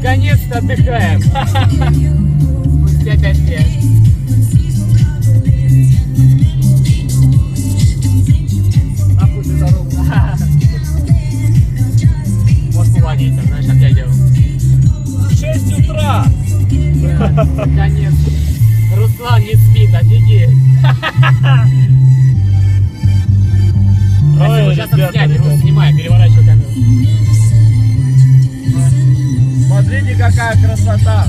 Наконец-то отдыхаем. Спустя пять лет. Москву водитель, знаешь, как я делал. 6 утра. Наконец. Руслан не спит, офигеть. Ой, Сейчас ребята, Смотрите, какая красота.